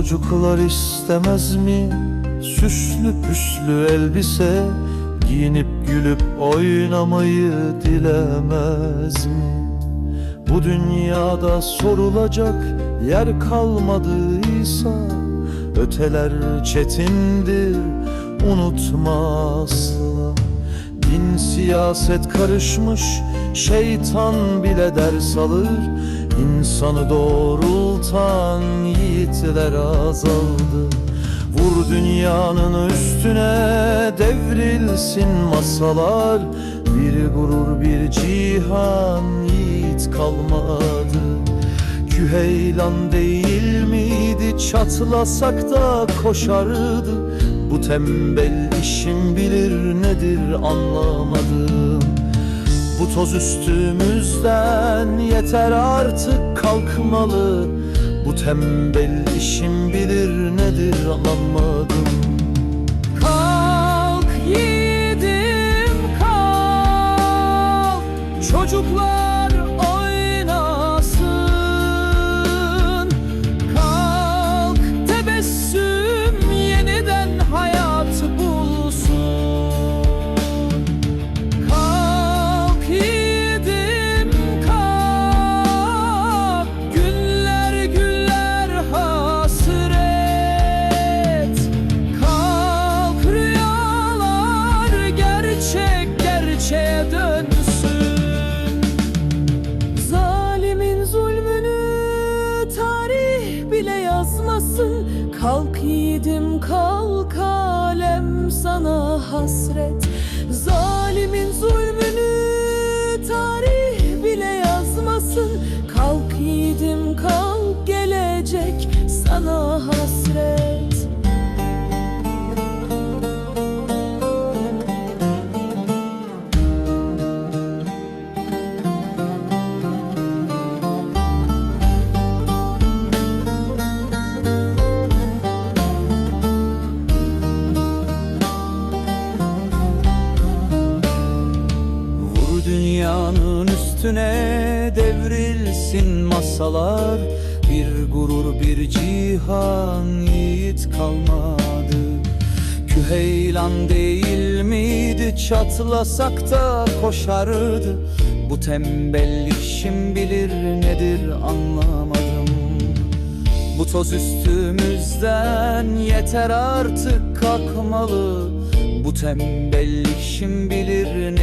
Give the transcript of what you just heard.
Çocuklar istemez mi? Süslü püslü elbise Giyinip gülüp oynamayı dilemez mi? Bu dünyada sorulacak yer kalmadıysa Öteler çetindir unutma asla. Din siyaset karışmış şeytan bile ders alır İnsanı doğrultan yiğitler azaldı. Vur dünyanın üstüne devrilsin masalar. Bir gurur bir cihan yiğit kalmadı. Küheylan değil miydi çatlasak da koşardı. Bu tembel işim bilir nedir anlamadım Toz üstümüzden yeter artık kalkmalı. Bu tembel işim bilir nedir anlamadım. Kalk yiğidim kalk. Çocuklar gerçeğe dönsün. Zalimin zulmünü tarih bile yazmasın. Kalk yiğidim kalk alem sana hasret. Zalimin zulmünü tarih bile yazmasın. Kalk yiğidim kalk gelecek sana hasret dünyanın üstüne devrilsin masalar. Bir gurur bir cihan yiğit kalmadı. Küheylan değil miydi? Çatlasak da koşardı. Bu tembel işim bilir nedir anlamadım. Bu toz üstümüzden yeter artık kalkmalı. Bu tembel işim bilir